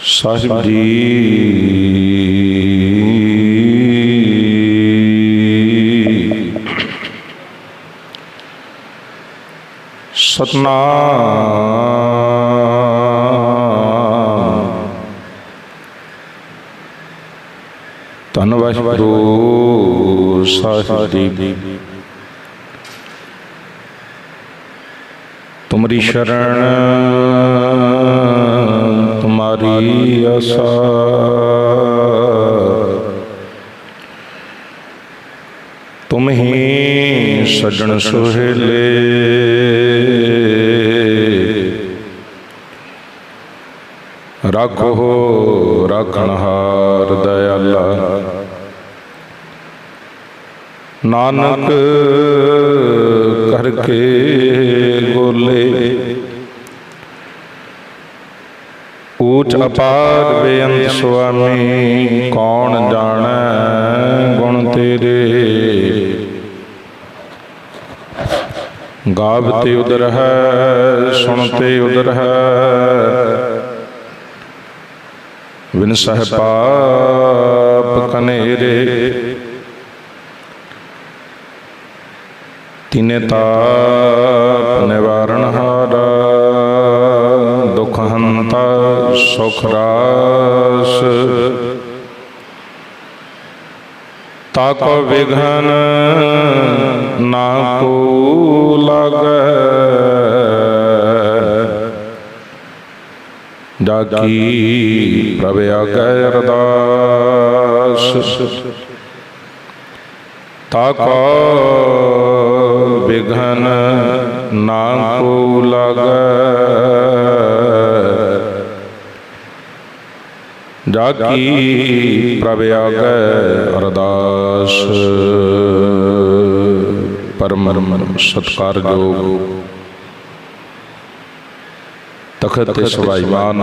ਸਾਹਿਬ ਜੀ। ਸਤਨਾਮ। ਧੰਨ ਵਾਹਿਗੁਰੂ ਸਾਹਿਬ ਜੀ। ਤੁਮਰੀ ਸ਼ਰਣ ਤੁਮਾਰੀ ਆਸਾ ਤੁਮ ਹੀ ਸਜਣ ਸੁਹੇਲੇ। ਰਾਖੋ ਰਾਖਣਹਾਰ ਦਇਆਲਾ। ਨਾਨਕ ਕਰਕੇ ਗੋਲੇ ਊਚ ਅਪਾਰ ਬੇਅੰਤ ਸੁਆਮੀ ਕੌਣ ਜਾਣੈ ਗੁਣ ਤੇਰੇ? ਗਾਵਤੇ ਉਦਰ ਹੈ ਸੁਣਤੇ ਉਦਰ ਹੈ। ਵਿਨ ਸਹਿ ਪਾਪ ਕਨੇਰੇ। ਤਿਨੇ ਤਾਪ ਨਿਵਾਰਨ ਹਾਰਾ ਦੁਖ ਹੰਤਾ ਸੁਖ ਰਾਸ ਤਾਕੋ ਵਿਘਨ ਨਾ ਕੋ ਲਾਗੈ ਜਾ ਕੀ ਪ੍ਰਭ ਆਗੈ ਅਰਦਾਸ। ਤਾਕੋ ਵਿਘਨ ਨਾ ਕੋ ਲਾਗੈ। ਜਾ ਕੀ ਪ੍ਰਭ ਆਗੈ ਅਰਦਾਸ। ਪਰਮ ਸਤਕਾਰਯੋਗ। ਤਖਤ ਤੇ ਸਵਾਈਮਾਨ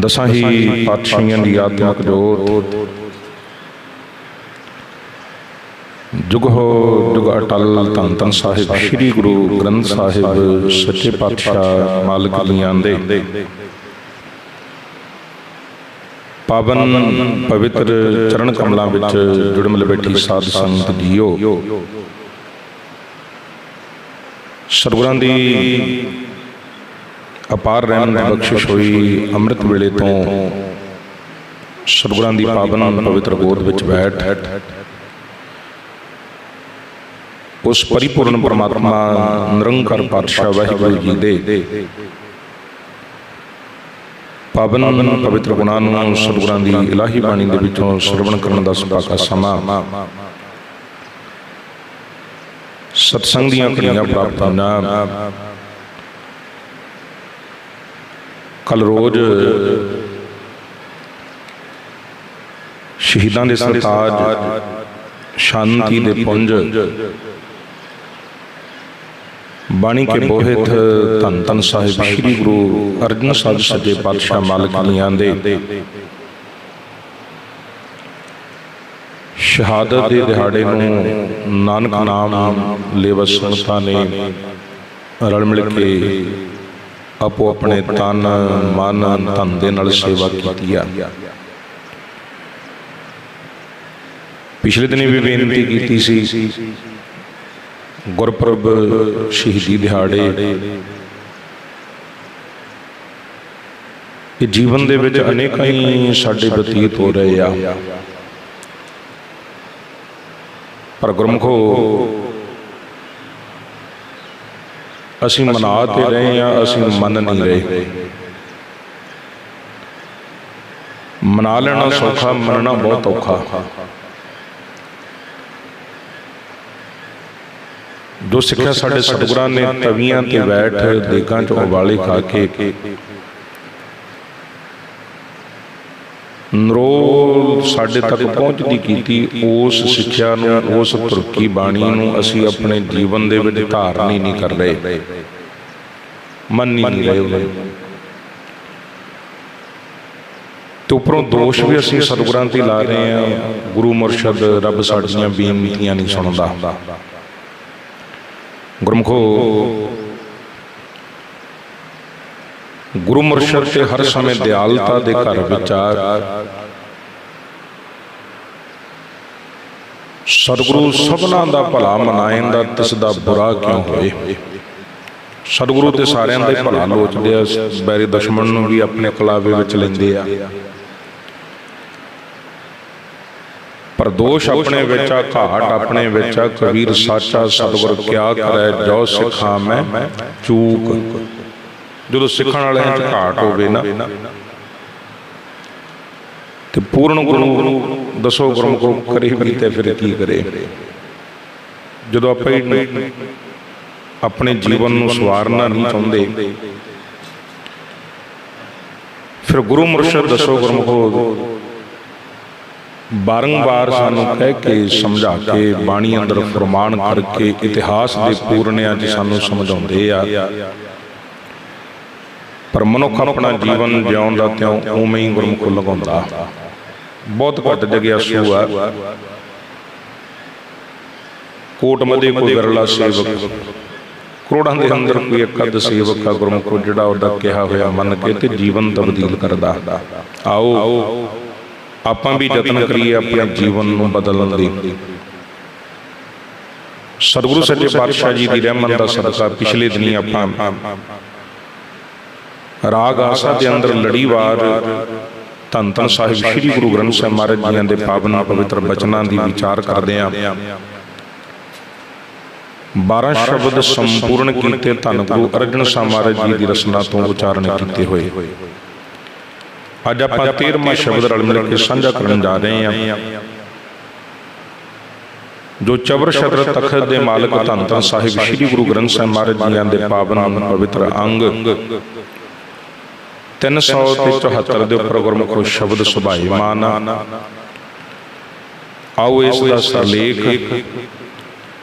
ਦਸਾਂ ਹੀ ਪਾਤਸ਼ਾਹੀਆਂ ਦੀ ਆਤਮਿਕ ਜੋਤ। ਜੁਗ ਜੁਗ ਅਟਲ ਧੰਨ ਧੰਨ ਸਾਹਿਬ, ਸ੍ਰੀ ਗੁਰੂ ਗ੍ਰੰਥ ਸਾਹਿਬ, ਸੱਚੇ ਪਾਤਸ਼ਾਹ ਮਾਲਕ ਦੀਆਂ ਦੇ। ਪਾਵਨ ਪਵਿੱਤਰ ਚਰਨ ਕਮਲਾਂ ਵਿੱਚ ਜੁੜ ਬੈਠੀ ਸਾਧ ਸੰਗਤ ਜੀਓ। ਸਰਗੁਰਾਂ ਦੀ ਅਪਾਰ ਰਹਿਮਤ ਬਖਸ਼ਿਸ਼ ਹੋਈ ਅੰਮ੍ਰਿਤ ਵੇਲੇ ਤੋਂ ਸਰਗੁਰਾਂ ਦੀ ਪਾਵਨ ਪਵਿੱਤਰ ਗੋਦ ਵਿੱਚ ਬੈਠ। ਉਸ ਪਰਿਪੂਰਨ ਪਰਮਾਤਮਾ ਨਿਰੰਕਾਰ ਪਾਤਸ਼ਾਹ ਵਾਹਿਗੁਰੂ ਜੀ ਦੇ। ਪਾਵਨ ਪਵਿੱਤਰ ਗੁਣਾਂ ਨੂੰ, ਸਤਿਗੁਰਾਂ ਦੀ ਇਲਾਹੀ ਬਾਣੀ ਦੇ ਵਿੱਚੋਂ ਸਰਵਣ ਕਰਨ ਦਾ ਸੁਭਾਗਾ ਸਮਾਂ। ਸਤਸੰਗ ਦੀਆਂ ਘੜੀਆਂ ਪ੍ਰਾਪਤ ਹੋਣਾ ਕੱਲ ਰੋਜ਼ ਸ਼ਹੀਦਾਂ ਦੇ ਸਰਤਾਜ ਸ਼ਾਂਤੀ ਦੇ ਪੁੰਜ ਬਾਣੀ ਕੇ ਬੋਹਿਤ ਧੰਨ ਧੰਨ ਸਾਹਿਬ ਸ੍ਰੀ ਗੁਰੂ ਅਰਜਨ ਸਾਹਿਬ ਸੱਚੇ ਪਾਤਸ਼ਾਹ ਮਾਲਕ ਲੀਆਂ ਦੇ। ਸ਼ਹਾਦਤ ਦੇ ਦਿਹਾੜੇ ਨੂੰ ਨਾਨਕ ਨਾਮ ਲੇਵਸ ਸੰਸਥਾ ਨੇ ਰਲ ਮਿਲ ਕੇ ਆਪੋ ਆਪਣੇ ਤਨ ਮਨ ਧਨ ਦੇ ਨਾਲ ਸੇਵਾ ਕੀਤੀ ਆ। ਪਿਛਲੇ ਦਿਨੀ ਵੀ ਬੇਨਤੀ ਕੀਤੀ ਸੀ ਗੁਰਪੁਰਬ ਸ਼ਹੀਦੀ ਦਿਹਾੜੇ। ਇਹ ਜੀਵਨ ਦੇ ਵਿੱਚ ਅਨੇਕਾਂ ਹੀ ਸਾਡੇ ਬਤੀਤ ਹੋ ਰਹੇ ਆ। ਪਰ ਗੁਰਮਖੋ, ਅਸੀਂ ਮਨਾ ਤੇ ਰਹੇ ਆ ਅਸੀਂ ਮੰਨ ਨਹੀਂ ਰਹੇ। ਮਨਾ ਲੈਣਾ ਸੌਖਾ, ਮੰਨਣਾ ਬਹੁਤ ਔਖਾ। ਜੋ ਸਿੱਖਿਆ ਸਾਡੇ ਸਤਿਗੁਰਾਂ ਨੇ ਤਵੀਆਂ ਤੇ ਬੈਠ ਦੇਗਾਂ ਚ ਉਬਾਲੇ ਖਾ ਕੇ ਨਰੋਲ ਸਾਡੇ ਤੱਕ ਪਹੁੰਚਦੀ ਕੀਤੀ, ਉਸ ਸਿੱਖਿਆ ਨੂੰ, ਉਸ ਤੁਰਕੀ ਬਾਣੀ ਨੂੰ ਅਸੀਂ ਆਪਣੇ ਜੀਵਨ ਦੇ ਵਿੱਚ ਧਾਰਨੀ ਨਹੀਂ ਕਰ ਰਹੇ। ਮੰਨ ਨਹੀਂ ਰਹੇ ਉਹਨੂੰ ਤੇ ਉੱਪਰੋਂ ਦੋਸ਼ ਵੀ ਅਸੀਂ ਸਤਿਗੁਰਾਂ ਤੇ ਲਾ ਰਹੇ ਆ ਗੁਰੂ ਮੁਰਸ਼ਦ, ਰੱਬ ਸਾਡੀਆਂ ਬੇਨਤੀਆਂ ਨਹੀਂ ਸੁਣਦਾ। ਗੁਰਮਖੋ। ਗੁਰੂ ਮੁਰਸ਼ਦ ਤੇ ਹਰ ਸਮੇਂ ਦਿਆਲਤਾ ਦੇ ਘਰ ਵਿਚਾਰ। ਸਤਿਗੁਰੂ ਸਭਨਾ ਦਾ ਭਲਾ ਮਨਾਏਂਦਾ ਤਿਸ ਦਾ ਬੁਰਾ ਕਿਉ ਹੋਏ? ਸਤਿਗੁਰੂ ਤੇ ਸਾਰਿਆਂ ਦਾ ਭਲਾ ਲੋਚਦੇ ਆ ਬੈਰੀ ਦੁਸ਼ਮਣ ਨੂੰ ਵੀ ਆਪਣੇ ਕਲਾਵੇ ਵਿੱਚ ਲੈਂਦੇ ਆ। ਪਰ ਦੋਸ਼ ਆਪਣੇ ਵਿੱਚ ਆ ਘਾਟ ਆਪਣੇ ਵਿੱਚ ਆ ਕਬੀਰ ਸਾਚਾ ਸਤਿਗੁਰ ਕਿਆ ਕਰੈ ਜੋ ਸਿੱਖਾਂ ਮੈਂ ਚੂਕ। ਜਦੋਂ ਸਿੱਖਣ ਵਾਲਿਆਂ 'ਚ ਘਾਟ ਹੋਵੇ ਨਾ ਤੇ ਪੂਰਨ ਗੁਰੂ ਦਸੋ ਗੁਰਮੁਖੋ ਕਰੇ ਵੀ ਤੇ ਫਿਰ ਕੀ ਕਰੇ? ਜਦੋਂ ਆਪਾਂ ਆਪਣੇ ਜੀਵਨ ਨੂੰ ਸਵਾਰਨਾ ਨਹੀਂ ਚਾਹੁੰਦੇ ਫਿਰ ਗੁਰੂ ਮੁਰਸ਼ਦ ਦਸੋ ਗੁਰਮੁਖੋ ਬਾਰੰਬਾਰ ਸਾਨੂੰ ਕਹਿ ਕੇ ਸਮਝਾ ਕੇ ਬਾਣੀ ਅੰਦਰ ਫਰਮਾਨ ਕਰਕੇ ਇਤਿਹਾਸ ਦੇ ਪੂਰਨਿਆਂ 'ਚ ਸਾਨੂੰ ਸਮਝਾਉਂਦੇ ਆ। ਪਰ ਮਨੁੱਖ ਆਪਣਾ ਜੀਵਨ ਜਿਉਣ ਦਾ ਤਿਉਂ ਉਵੇਂ ਹੀ ਗੁਰਮੁਖ ਲਗਾਉਂਦਾ। ਬਹੁਤ ਘੱਟ ਜਗਿਆ ਸੂ ਆ। ਕੋਟ ਮਦੇ ਕੋਈ ਵਿਰਲਾ ਸੇਵਕ। ਕਰੋੜਾਂ ਦੇ ਅੰਦਰ ਕੋਈ ਇੱਕ ਅੱਧ ਸੇਵਕ ਆ ਗੁਰਮੁਖ ਜਿਹੜਾ ਉਹਦਾ ਕਿਹਾ ਹੋਇਆ ਮੰਨ ਕੇ ਤੇ ਜੀਵਨ ਤਬਦੀਲ ਕਰਦਾ। ਆਓ। ਆਪਾਂ ਵੀ ਯਤਨ ਕਰੀਏ ਆਪਣੇ ਜੀਵਨ ਨੂੰ ਬਦਲਣ ਦੀ ਸਤਿਗੁਰੂ ਸੱਚੇ ਪਾਤਸ਼ਾਹ ਜੀ ਦੀ ਰਹਿਮਤ ਦਾ ਸਦਕਾ ਪਿਛਲੇ ਦਿਨੀ ਆਪਾਂ ਰਾਗ ਆਸਾ ਦੇ ਅੰਦਰ ਲੜੀਵਾਰ ਧੰਨ ਧੰਨ ਸਾਹਿਬ ਸ੍ਰੀ ਗੁਰੂ ਗ੍ਰੰਥ ਸਾਹਿਬ ਮਹਾਰਾਜ ਜੀਆਂ ਦੇ ਪਾਵਨ ਪਵਿੱਤਰ ਬਚਨਾਂ ਦੀ ਵਿਚਾਰ ਕਰਦੇ ਆਂ। 12 ਸ਼ਬਦ ਸੰਪੂਰਨ ਕੀਤੇ ਧੰਨ ਗੁਰੂ ਅਰਜਨ ਸਾਹਿਬ ਮਹਾਰਾਜ ਜੀ ਦੀ ਰਸਨਾ ਤੋਂ ਉਚਾਰਨ ਕੀਤੇ ਹੋਏ। ਅੱਜ ਆਪਾਂ 13ਵਾਂ ਸ਼ਬਦ ਰਲ ਮਿਲ ਕੇ ਸਾਂਝਾ ਕਰਨ ਜਾ ਰਹੇ ਹਾਂ। ਜੋ ਚਬਰ ਸ਼ਤਰ ਤਖਤ ਦੇ ਮਾਲਕ ਧੰਨ ਧੰਨ ਸਾਹਿਬ ਸ੍ਰੀ ਗੁਰੂ ਗ੍ਰੰਥ ਸਾਹਿਬ ਮਹਾਰਾਜ ਜੀਆਂ ਦੇ ਪਾਵਨ ਪਵਿੱਤਰ ਅੰਗ 374 ਦੇ ਉੱਪਰ ਗੁਰਮੁਖੋ ਸ਼ਬਦ ਸੁਭਾਈਮਾਨ। ਆਓ ਇਸ ਦਾ ਸਰਲੇਖ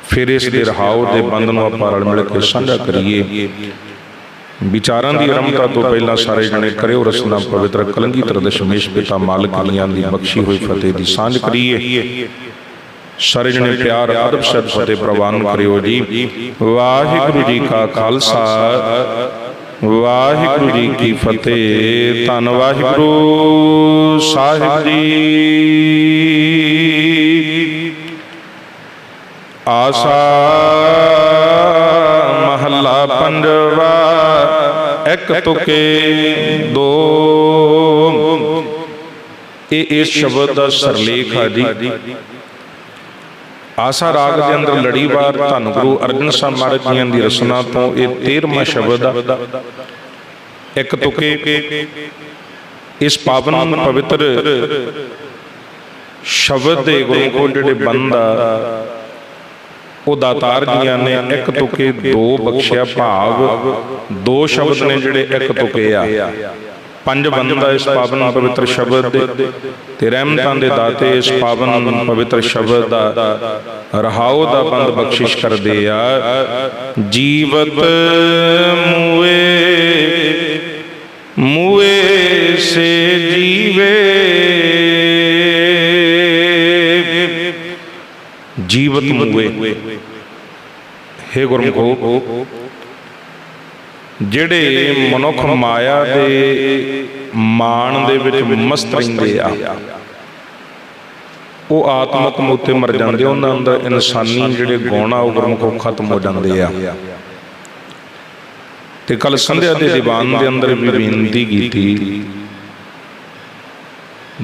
ਫਿਰ ਇਸ ਦੇ ਰਹਾਉ ਦੇ ਬੰਦ ਨੂੰ ਆਪਾਂ ਰਲ ਮਿਲ ਕੇ ਸਾਂਝਾ ਕਰੀਏ। ਵਿਚਾਰਾਂ ਦੀ ਆਰੰਭਤਾ ਤੋਂ ਪਹਿਲਾਂ ਸਾਰੇ ਜਣੇ ਕਰਿਓ ਰਸਨਾ ਪਵਿੱਤਰ ਕਲੰਗੀਧਰ ਦਸ਼ਮੇਸ਼ ਪਿਤਾ ਮਾਲਕ ਦੀਆਂ ਦੀ ਬਖਸ਼ੀ ਹੋਈ ਫਤਿਹ ਦੀ ਸਾਂਝ ਕਰੀਏ। ਸਾਰੇ ਜਣੇ ਪਿਆਰ ਅਦਬ ਸਦ ਫਤਿਹ ਪ੍ਰਵਾਨ ਕਰਿਓ ਜੀ। ਵਾਹਿਗੁਰੂ ਜੀ ਕਾ ਖਾਲਸਾ। ਵਾਹਿਗੁਰੂ ਜੀ ਕੀ ਫਤਿਹ। ਧੰਨ ਵਾਹਿਗੁਰੂ ਸਾਹਿਬ ਜੀ। ਆਸਾ ਮਹੱਲਾ ਪੰਜਵਾ। ਇੱਕ ਤੁਕੇ ਦੋ। ਇਹ ਇਸ ਸ਼ਬਦ ਦਾ ਸਰਲੇਖ ਆ ਜੀ। ਆਸਾ ਰਾਗ ਦੇ ਅੰਦਰ ਲੜੀਵਾਰ ਧੰਨ ਗੁਰੂ ਅਰਜਨ ਸਾਹਿਬ ਮਹਾਰਾਜ ਜੀਆਂ ਦੀ ਰਸਨਾ ਤੋਂ ਇਹ 13ਵਾਂ ਸ਼ਬਦ ਆ। ਇੱਕ ਤੁਕੇ, ਇਸ ਪਾਵਨ ਪਵਿੱਤਰ ਸ਼ਬਦ ਦੇ ਗੁਰੂ ਕੋ ਜਿਹੜੇ ਬੰਦਾ ਉਹ ਦਾਤਾਰ ਜੀਆਂ ਨੇ ਇੱਕ ਤੁਕੇ ਦੋ ਬਖਸ਼ਿਆ ਭਾਵ। ਦੋ ਸ਼ਬਦ ਨੇ ਜਿਹੜੇ ਇੱਕ ਤੁਕੇ ਆ। ਪੰਜ ਬੰਦਾ ਇਸ ਪਾਵਨ ਪਵਿੱਤਰ ਸ਼ਬਦ ਦੇ ਤੇ ਰਹਿਮਤਾਂ ਦੇ ਦਾਤੇ ਇਸ ਪਾਵਨ ਪਵਿੱਤਰ ਸ਼ਬਦ ਦਾ ਰਹਾਉ ਦਾ ਬੰਦ ਬਖਸ਼ਿਸ਼ ਕਰਦੇ ਆ। ਜੀਵਤ ਮੂਏ ਮੂਏ ਸੇ ਜੀਵੇ। ਜੀਵਤ ਮੂਏ। ਹੇ ਗੁਰਮੁਖੋ, ਜਿਹੜੇ ਮਨੁੱਖ ਮਾਇਆ ਦੇ ਮਾਣ ਦੇ ਵਿੱਚ ਮਸਤ ਰਹਿੰਦੇ ਆ, ਉਹ ਆਤਮਕ ਮੋਤੇ ਮਰ ਜਾਂਦੇ ਉਹਨਾਂ ਅੰਦਰ ਇਨਸਾਨੀ ਜਿਹੜੇ ਗੁਣ ਆ, ਉਹ ਗੁਰਮੁਖੋ ਖਤਮ ਹੋ ਜਾਂਦੇ ਆ। ਤੇ ਕੱਲ ਸੰਧਿਆ ਦੇ ਦੀਵਾਨ ਦੇ ਅੰਦਰ ਵੀ ਬੇਨਤੀ ਕੀਤੀ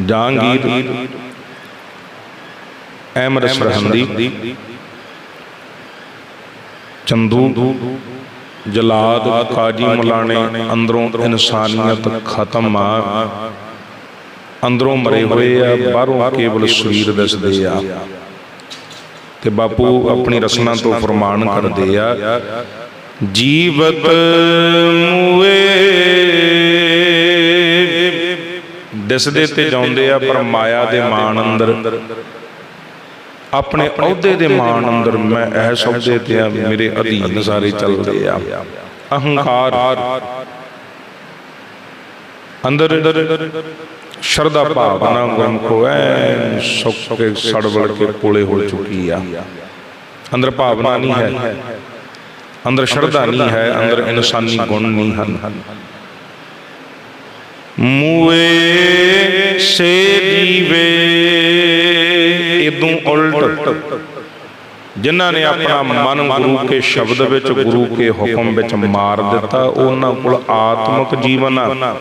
ਜਾਂਗੀਰ ਅਹਿਮਦ ਸਰਹੰਦੀ ਚੰਦੂ, ਜਲਾਦ ਕਾਜੀ ਮਲਾਣੇ, ਅੰਦਰੋਂ ਇਨਸਾਨੀਅਤ ਖਤਮ ਆ ਅੰਦਰੋਂ ਮਰੇ ਹੋਏ ਆ, ਬਾਹਰੋਂ ਕੇਵਲ ਸਰੀਰ ਦਿਸਦੇ ਆ। ਤੇ ਬਾਪੂ ਆਪਣੀ ਰਸਨਾ ਤੋਂ ਫਰਮਾਨ ਕਰਦੇ ਆ, ਜੀਵਤ ਮੂਏ ਦਿਸਦੇ ਤੇ ਜਾਉਂਦੇ ਆ, ਪਰ ਮਾਇਆ ਦੇ ਮਾਣ ਅੰਦਰ। ਆਪਣੇ ਅਹੁਦੇ ਦੇ ਮਾਣ ਅੰਦਰ ਮੈਂ ਇਹ ਸਬਦੇ ਤੇ ਆ ਮੇਰੇ ਅਧੀਨ ਸਾਰੇ ਚੱਲਦੇ ਆ ਅਹੰਕਾਰ। ਅੰਦਰ ਸ਼ਰਧਾ ਭਾਵਨਾ ਗੁਰਮਖੋ ਐ ਸੁੱਕ ਕੇ ਸੜਵੜ ਕੇ ਕੋਲੇ ਹੋ ਚੁੱਕੀ ਆ। ਅੰਦਰ ਭਾਵਨਾ ਨਹੀਂ ਹੈ। ਅੰਦਰ ਸ਼ਰਧਾ ਨਹੀਂ ਹੈ ਅੰਦਰ ਇਨਸਾਨੀ ਗੁਣ ਨਹੀਂ ਹਨ। ਮੂਏ ਸੇ ਜੀਵੇ ਇਦੋਂ ਉਲਟ। ਜਿਨ੍ਹਾਂ ਨੇ ਆਪਣਾ ਮਨ ਗੁਰੂ ਕੇ ਸ਼ਬਦ ਵਿੱਚ ਗੁਰੂ ਕੇ ਹੁਕਮ ਵਿੱਚ ਮਾਰ ਦਿੱਤਾ, ਉਹਨਾਂ ਕੋਲ ਆਤਮਿਕ ਜੀਵਨ ਆ।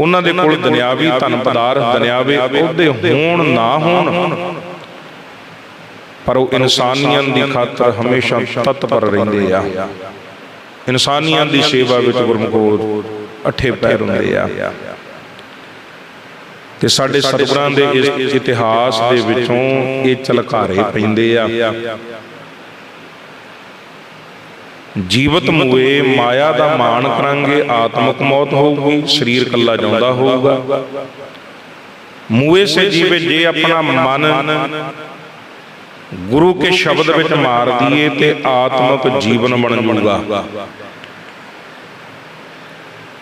ਉਹਨਾਂ ਦੇ ਕੋਲ ਦੁਨਿਆਵੀ ਧਨ ਪਦਾਰਥ, ਦੁਨਿਆਵੇ ਅਹੁਦੇ ਹੋਣ, ਨਾ ਹੋਣ। ਪਰ ਉਹ ਇਨਸਾਨੀਅਤ ਦੀ ਖਾਤਰ ਹਮੇਸ਼ਾ ਤਤਪਰ ਰਹਿੰਦੇ ਆ। ਇਨਸਾਨੀਆਂ ਦੀ ਸੇਵਾ ਵਿੱਚ ਗੁਰਮੁਖੋ ਅਠੇ ਪੈਰ ਹੁੰਦੇ ਆ। ਤੇ ਸਾਡੇ ਸਤਿਗੁਰਾਂ ਦੇ ਇਸ ਇਤਿਹਾਸ ਦੇ ਵਿੱਚੋਂ ਇਹ ਚਲਕਾਰੇ ਪੈਂਦੇ ਆ। ਜੀਵਤ ਮੂਏ ਮਾਇਆ ਦਾ ਮਾਣ ਕਰਾਂਗੇ ਆਤਮਿਕ ਮੌਤ ਹੋਊਗੀ ਸਰੀਰ ਕੱਲਾ ਜਾਂਦਾ ਹੋਊਗਾ। ਮੂਏ ਸੇ ਜੀਵੇ ਜੇ ਆਪਣਾ ਮਨ ਗੁਰੂ ਕੇ ਸ਼ਬਦ ਵਿੱਚ ਮਾਰ ਦਈਏ ਤੇ ਆਤਮਿਕ ਜੀਵਨ ਬਣ ਜਾਊਗਾ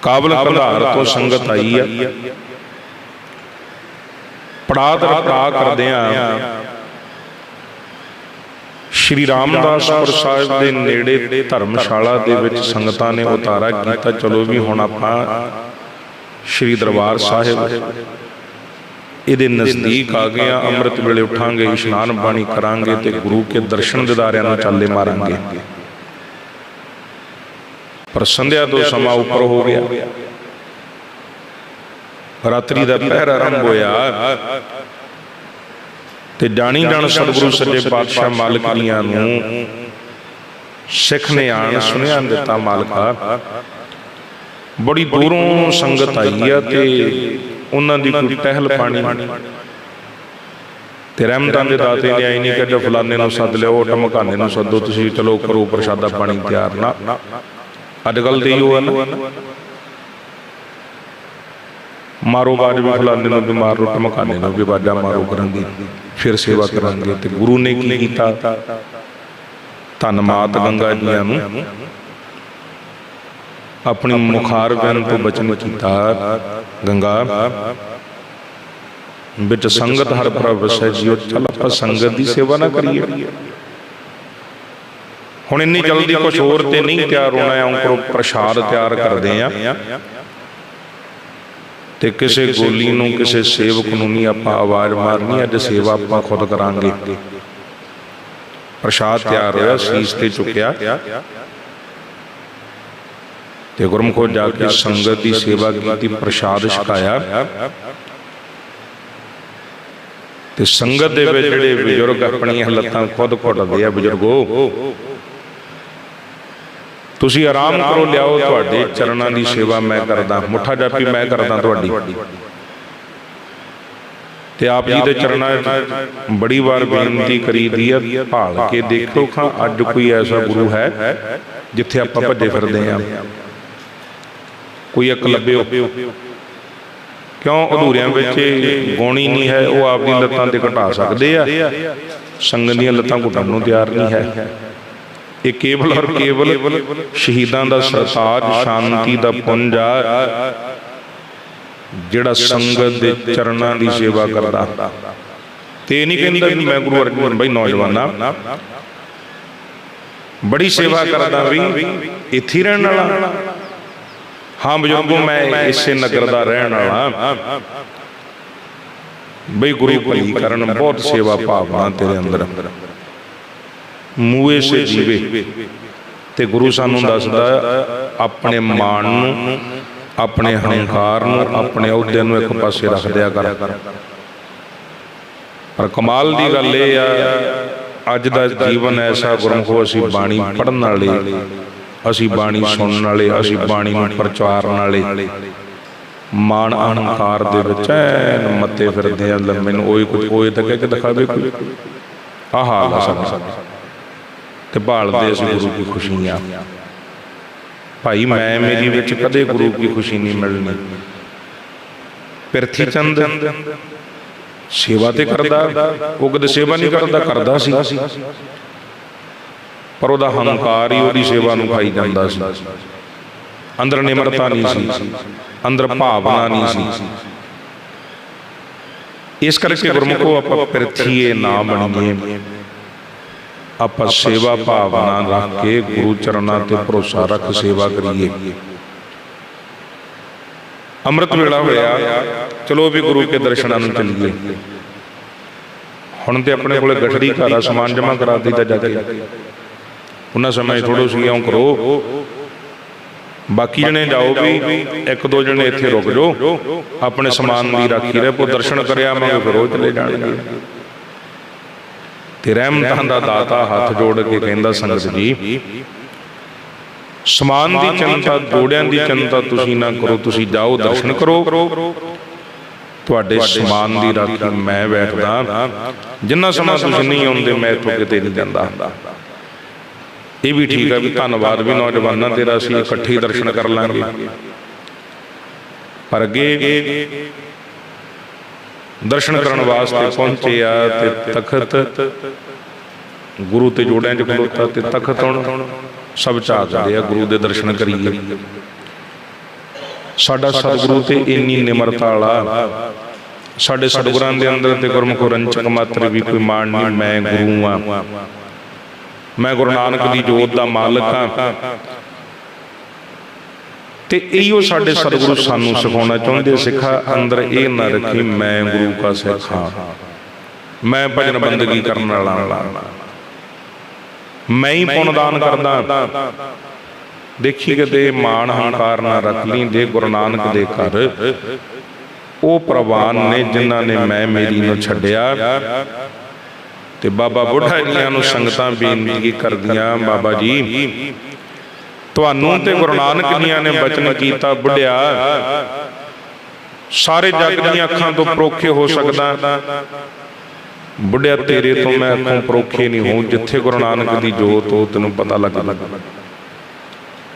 ਕਾਬਲ ਕੰਧਾਰ ਤੋਂ ਸੰਗਤ ਆਈ ਆ। ਪੜਾ ਦਰ ਪੜਾ ਕਰਦੇ ਆ। ਸ਼੍ਰੀ ਰਾਮਦਾਸਪੁਰ ਸਾਹਿਬ ਦੇ ਨੇੜੇ ਧਰਮਸ਼ਾਲਾ ਦੇ ਵਿੱਚ ਸੰਗਤਾਂ ਨੇ ਉਤਾਰਾ ਕੀਤਾ। ਚਲੋ ਵੀ ਹੁਣ ਆਪਾਂ ਸ਼੍ਰੀ ਦਰਬਾਰ ਸਾਹਿਬ ਇਹਦੇ ਨਜ਼ਦੀਕ ਆ ਗਏ ਆ। ਅੰਮ੍ਰਿਤ ਵੇਲੇ ਉਠਾਂਗੇ, ਇਸ਼ਨਾਨ ਬਾਣੀ ਕਰਾਂਗੇ ਤੇ ਗੁਰੂ ਕੇ ਦਰਸ਼ਨ ਦਿਦਾਰਿਆਂ ਨਾਲ ਚਾਲੇ ਮਾਰਾਂਗੇ। ਪਰ ਸੰਧਿਆ ਤੋਂ ਸਮਾਂ ਉੱਪਰ ਹੋ ਗਿਆ। ਰਾਤਰੀ ਦਾ ਪਹਿਰ ਆਰੰਭ ਹੋਇਆ। ਤੇ ਜਾਣੀ ਜਾਣ ਸਤਿਗੁਰੂ ਸੱਚੇ ਪਾਤਸ਼ਾਹ ਮਾਲਕੀਆਂ ਨੂੰ ਸਿੱਖ ਨੇ ਆਣ ਸੁਨੇਹਾ ਦਿੱਤਾ ਮਾਲਕਾ। ਬੜੀ ਦੂਰੋਂ ਸੰਗਤ ਆਈ ਆ ਤੇ ਉਹਨਾਂ ਦੀ ਕੋਈ ਟਹਿਲ ਪਾਣੀ ਤੇ ਰਹਿਮਤਾਂ ਦੇ ਦਾਤੇ ਨੇ ਆਈ ਨਹੀਂ ਕਿ ਫਲਾਣੇ ਨੂੰ ਸੱਦ ਲਿਓ ਟਮਕਾਨੇ ਨੂੰ ਸੱਦੋ ਤੁਸੀਂ ਚਲੋ ਕਰੋ ਪ੍ਰਸ਼ਾਦਾ ਪਾਣੀ ਤਿਆਰ। ਨਾ ਅੱਜ ਕੱਲ ਦੇ ਹੀ ਉਹ ਮਾਰੋ ਬਾਜ ਵੀ ਫਲਾਣੇ ਨੂੰ ਵੀ ਮਾਰ ਰੋ ਟਮਕਾਨੇ ਨੂੰ ਵੀ ਬਾਜਾ ਮਾਰੋ ਕਰਾਂਗੇ ਫਿਰ ਸੇਵਾ ਕਰਾਂਗੇ ਤੇ ਗੁਰੂ ਨੇ ਕੀ ਕੀਤਾ? ਧੰਨ ਮਾਤ ਗੰਗਾ ਜੀਆਂ ਨੂੰ ਆਪਣੀ ਮੁਖਾਰ ਬੈਨ ਤੋਂ ਬਚਨ ਕੀਤਾ ਗੰਗਾ। ਵਿੱਚ ਸੰਗਤ ਹਰ ਪ੍ਰਭ ਵਸੈ ਜੀਓ ਚੱਲ ਆਪਾਂ ਸੰਗਤ ਦੀ ਸੇਵਾ ਨਾ ਕਰੀਏ। ਹੁਣ ਇੰਨੀ ਜਲਦੀ ਕੁਝ ਹੋਰ ਤੇ ਨਹੀਂ ਤਿਆਰ ਹੋਣਾ ਹੈ ਅੰਕਰੋ ਪ੍ਰਸ਼ਾਦ ਤਿਆਰ ਕਰਦੇ ਆ। ਤੇ ਕਿਸੇ ਗੋਲੀ ਨੂੰ ਕਿਸੇ ਸੇਵਕ ਨੂੰ ਨਹੀਂ ਆਪਾਂ ਆਵਾਜ਼ ਮਾਰਨੀ ਅੱਜ ਸੇਵਾ ਆਪਾਂ ਖੁਦ ਕਰਾਂਗੇ। ਪ੍ਰਸ਼ਾਦ ਤਿਆਰ ਹੋਇਆ ਸੀਸ ਤੇ ਚੁੱਕਿਆ। ਤੇ ਗੁਰਮਖੋ ਜਾ ਕੇ ਸੰਗਤ ਦੀ ਸੇਵਾ ਕੀਤੀ ਪ੍ਰਸ਼ਾਦ ਛਕਾਇਆ। ਤੇ ਸੰਗਤ ਦੇ ਵਿੱਚ ਜਿਹੜੇ ਬਜ਼ੁਰਗ ਆਪਣੀਆਂ ਲੱਤਾਂ ਖੁਦ ਘੁੱਟਦੇ ਆ ਬਜ਼ੁਰਗੋ। ਤੁਸੀਂ ਆਰਾਮ ਕਰੋ ਲਿਆਓ ਤੁਹਾਡੇ ਚਰਨਾਂ ਦੀ ਸੇਵਾ ਮੈਂ ਕਰਦਾ ਮੁੱਠਾ ਜਾਪੀ ਮੈਂ ਕਰਦਾ ਤੁਹਾਡੀ। ਤੇ ਆਪ ਜੀ ਦੇ ਚਰਨਾਂ ਬੜੀ ਵਾਰ ਬੇਨਤੀ ਕਰੀਦੀ ਆ ਭਾਲ ਕੇ ਦੇਖੋ ਖਾਂ ਅੱਜ ਕੋਈ ਐਸਾ ਗੁਰੂ ਹੈ ਜਿੱਥੇ ਆਪਾਂ ਭੱਜੇ ਫਿਰਦੇ ਆ ਕੋਈ ਇੱਕ ਲੱਭਿਓ। ਕਿਉਂ ਅਧੂਰਿਆਂ ਵਿੱਚ ਗੋਣੀ ਨਹੀਂ ਹੈ ਉਹ ਆਪ ਦੀ ਲੱਤਾਂ ਤੇ ਘਟਾ ਸਕਦੇ ਆ। ਸੰਗਤ ਦੀਆਂ ਲੱਤਾਂ ਘਟਾਉਣ ਨੂੰ ਤਿਆਰ ਨਹੀਂ ਹੈ। ਇਹ ਕੇਵਲ ਔਰ ਕੇਵਲ ਸ਼ਹੀਦਾਂ ਦਾ ਸਰਤਾਜ ਸ਼ਾਂਤੀ ਦਾ ਪੁੰਜ ਆ, ਜਿਹੜਾ ਸੰਗਤ ਦੇ ਚਰਨਾਂ ਦੀ ਸੇਵਾ ਕਰਦਾ। ਤੇ ਨਹੀਂ ਕਹਿੰਦਾ ਵੀ ਮੈਂ ਗੁਰੂ ਅਰਜਨ ਭਾਈ ਨੌਜਵਾਨਾ ਬੜੀ ਸੇਵਾ ਕਰਦਾ ਵੀ, ਇੱਥੇ ਰਹਿਣ ਵਾਲਾ। ਹਾਂ ਬਜ਼ੁਰਗੋ, ਮੈਂ ਇਸੇ ਨਗਰ ਦਾ ਰਹਿਣ ਵਾਲਾ। ਬਈ ਗੁਰੂ ਭਲੀ ਕਰਨ, ਬਹੁਤ ਸੇਵਾ ਭਾਵਨਾ ਤੇਰੇ ਅੰਦਰ। ਮੂਏ ਸੇ ਜੀਵੇ ਤੇ ਗੁਰੂ ਸਾਨੂੰ ਦੱਸਦਾ ਆਪਣੇ ਮਾਣ ਨੂੰ ਆਪਣੇ ਹੰਕਾਰ ਨੂੰ ਆਪਣੇ ਅਹੁਦੇ ਨੂੰ ਇੱਕ ਪਾਸੇ ਰੱਖ ਦਿਆ ਕਰ। ਪਰ ਕਮਾਲ ਦੀ ਗੱਲ ਇਹ ਆ ਅੱਜ ਦਾ ਜੀਵਨ ਐਸਾ ਗੁਰਮਖੋ ਅਸੀਂ ਬਾਣੀ ਪੜਨ ਵਾਲੇ ਅਸੀਂ ਬਾਣੀ ਸੁਣਨ ਵਾਲੇ ਅਸੀਂ ਬਾਣੀ ਨੂੰ ਪ੍ਰਚਾਰਨ ਵਾਲੇ। ਮਾਣ ਅਹੰਕਾਰ ਦੇ ਵਿੱਚ ਐਨ ਮੱਤੇ ਫਿਰਦੇ ਆ ਲੰਮੇ ਨੂੰ ਉਹੀ ਕੋਈ ਤਾਂ ਕਹਿ ਕੇ ਦਿਖਾਵੇ ਕੋਈ। ਆਹ ਹਾਲ ਆ ਸਾਡਾ। ਤੇ ਭਾਲਦੇ ਅਸੀਂ ਗੁਰੂ ਦੀ ਖੁਸ਼ੀਆਂ ਭਾਈ, ਮੈਂ ਮੇਰੀ ਵਿੱਚ ਕਦੇ ਗੁਰੂ ਦੀ ਖੁਸ਼ੀ ਨਹੀਂ ਮਿਲਣੀ। ਪਿਰਥੀ ਚੰਦ ਸੇਵਾ ਤੇ ਕਰਦਾ ਉਹ ਕਦੇ ਸੇਵਾ ਨਹੀਂ ਕਰਦਾ ਕਰਦਾ ਸੀ। ਪਰ ਉਹਦਾ ਹੰਕਾਰ ਹੀ ਉਹਦੀ ਸੇਵਾ ਨੂੰ ਖਾਈ ਜਾਂਦਾ ਸੀ। ਅੰਦਰ ਨਿਮਰਤਾ ਨਹੀਂ ਸੀ, ਅੰਦਰ ਭਾਵਨਾ ਨਹੀਂ ਸੀ। ਇਸ ਕਰਕੇ ਗੁਰਮੁਖੋ ਆਪਾਂ ਪਿਰਥੀਏ ਨਾ ਬਣੀਏ। ਆਪਾਂ ਸੇਵਾ ਭਾਵਨਾ ਰੱਖ ਕੇ ਗੁਰੂ ਚਰਨਾਂ ਤੇ ਭਰੋਸਾ ਰੱਖ ਸੇਵਾ ਕਰੀਏ। ਅੰਮ੍ਰਿਤ ਵੇਲਾ ਹੋਇਆ। ਚਲੋ ਵੀ ਗੁਰੂ ਕੇ ਦਰਸ਼ਨਾਂ ਨੂੰ ਚੱਲੀਏ। ਹੁਣ ਤੇ ਆਪਣੇ ਕੋਲੇ ਗਠੜੀ ਘਰ ਸਮਾਨ ਜਮਾ ਕਰਾ ਦਿੱਤਾ ਜਾ ਕੇ। ਉਹਨਾਂ ਸਮੇਂ ਥੋੜੋ ਸੀ ਇਉਂ ਕਰੋ। ਬਾਕੀ ਜਣੇ ਜਾਓ ਵੀ ਇੱਕ ਦੋ ਜਣੇ ਇੱਥੇ ਰੁਕ ਜਾਓ। ਆਪਣੇ ਸਮਾਨ ਦੀ ਰਾਖੀ ਰਹੇ ਕੋ ਦਰਸ਼ਨ ਕਰਿਆ ਮੈਂ ਫਿਰ ਉਹ ਚਲੇ ਜਾਣਗੇ। ਤੇ ਰਹਿਮਤਾਂ ਦਾ ਦਾਤਾ ਹੱਥ ਜੋੜ ਕੇ ਕਹਿੰਦਾ ਸੰਗਤ ਜੀ ਸਮਾਨ ਦੀ ਚਿੰਤਾ ਜੋੜਿਆਂ ਦੀ ਚਿੰਤਾ ਤੁਸੀਂ ਨਾ ਕਰੋ ਤੁਸੀਂ ਜਾਓ ਦਰਸ਼ਨ ਕਰੋ। ਤੁਹਾਡੇ ਸਮਾਨ ਦੀ ਰਾਖੀ ਮੈਂ ਬੈਠਦਾ। ਜਿੰਨਾ ਸਮਾਂ ਤੁਸੀਂ ਨਹੀਂ ਆਉਂਦੇ ਮੈਂ ਇੱਥੋਂ ਕਿਤੇ ਨਹੀਂ ਜਾਂਦਾ। ਇਹ ਵੀ ਠੀਕ ਹੈ ਵੀ ਧੰਨਵਾਦ ਵੀ ਨੌਜਵਾਨਾਂ ਤੇਰਾ ਅਸੀਂ ਇਕੱਠੇ ਦਰਸ਼ਨ ਕਰ ਲਾਂਗੇ। ਪਰ ਅੱਗੇ ਦਰਸ਼ਨ ਕਰਨ ਵਾਸਤੇ ਪਹੁੰਚੇ ਆ ਤੇ ਤਖਤ ਗੁਰੂ ਤੇ ਜੋੜਿਆਂ 'ਚ ਖਲੋਤਾ ਤੇ ਤਖਤ ਹੁਣ ਸਭ ਝਾਕਦੇ ਆ ਗੁਰੂ ਦੇ ਦਰਸ਼ਨ ਕਰੀਏ। ਸਾਡਾ ਸਤਿਗੁਰੂ ਤੇ ਇੰਨੀ ਨਿਮਰਤਾ ਵਾਲਾ ਸਾਡੇ ਸਤਿਗੁਰਾਂ ਦੇ ਅੰਦਰ ਤੇ ਗੁਰਮੁਖ ਰੰਚਕ ਮਾਤਰ ਵੀ ਕੋਈ ਮਾਣ ਨਹੀਂ ਮੈਂ ਗੁਰੂ ਆ ਮੈਂ ਗੁਰੂ ਨਾਨਕ ਦੀ ਜੋਤ ਦਾ ਮਾਲਕ ਆ ਤੇ ਇਹੋ ਸਾਡੇ ਸਤਿਗੁਰੂ ਸਾਨੂੰ ਸਿਖਾਉਣਾ ਚਾਹੁੰਦੇ ਸਿੱਖਾ ਅੰਦਰ ਇਹ ਨਾ ਰੱਖੀ ਮੈਂ ਗੁਰੂ ਕਾ ਸਿੱਖ। ਮੈਂ ਭਜਨ ਬੰਦਗੀ ਕਰਨ ਵਾਲਾ ਮੈਂ ਹੀ ਪੁੰਨ ਦਾਨ ਕਰਦਾ। ਦੇਖੀ ਕਿਤੇ ਮਾਣ ਹੰਕਾਰ ਨਾ ਰੱਖ ਲਈ ਜੇ ਗੁਰੂ ਨਾਨਕ ਦੇ ਘਰ। ਉਹ ਪ੍ਰਵਾਨ ਨੇ ਜਿਨ੍ਹਾਂ ਨੇ ਮੈਂ ਮੇਰੀ ਨੂੰ ਛੱਡਿਆ। ਤੇ ਬਾਬਾ ਬੁੱਢਾ ਜੀਆਂ ਨੂੰ ਸੰਗਤਾਂ ਬੇਨਤੀ ਕਰਦੀਆਂ ਬਾਬਾ ਜੀ। ਤੁਹਾਨੂੰ ਤੇ ਗੁਰੂ ਨਾਨਕ ਜੀਆਂ ਨੇ ਬਚਨ ਕੀਤਾ ਬੁੱਢਿਆ। ਸਾਰੇ ਜੱਗ ਦੀਆਂ ਅੱਖਾਂ ਤੋਂ ਪਰੋਖੇ ਹੋ ਸਕਦਾ। ਬੁੱਢਿਆ ਤੇਰੇ ਤੋਂ ਮੈਂ ਅੱਖੋਂ ਪਰੋਖੇ ਨਹੀਂ ਹੋਂ ਜਿੱਥੇ ਗੁਰੂ ਨਾਨਕ ਦੀ ਜੋਤ ਹੋ ਤੈਨੂੰ ਪਤਾ ਲੱਗ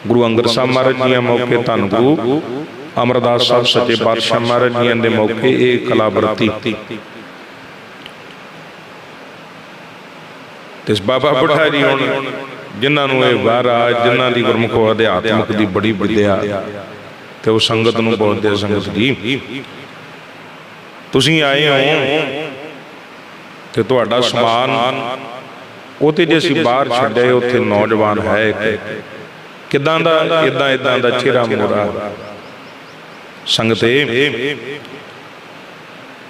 ਗੁਰੂ ਅੰਗਦ ਸਾਹਿਬ ਮਹਾਰਾਜ ਜੀਆਂ ਮੌਕੇ ਧੰਨ ਗੁਰੂ। ਅਮਰਦਾਸ ਸਾਹਿਬ ਸੱਚੇ ਪਾਤਸ਼ਾਹ ਮਹਾਰਾਜ ਜੀਆਂ ਦੇ ਮੌਕੇ ਇਹ ਕਲਾ ਵਰਤੀ ਤੇ ਇਸ ਬਾਬਾ ਬੁੱਢਾ ਜੀ ਹੁਣ ਜਿਨ੍ਹਾਂ ਨੂੰ ਇਹ ਵਾਰ ਜਿਨ੍ਹਾਂ ਦੀ ਗੁਰਮੁਖ ਅਧਿਆਤਮਕ ਦੀ ਬੜੀ ਵਿਦਿਆ ਤੇ ਉਹ ਸੰਗਤ ਨੂੰ ਬੋਲਦੇ ਸੰਗਤ ਜੀ, ਤੁਸੀਂ ਆਏ ਹੋ ਤੇ ਤੁਹਾਡਾ ਸਮਾਨ ਉਹ ਜੇ ਅਸੀਂ ਬਾਹਰ ਛੱਡੇ, ਉੱਥੇ ਨੌਜਵਾਨ ਹੈ ਇੱਕ। ਕਿਦਾਂ ਦਾ, ਇਦਾਂ ਇਦਾਂ ਦਾ ਚਿਹਰਾ ਮੋਰਾ ਸੰਗਤੇ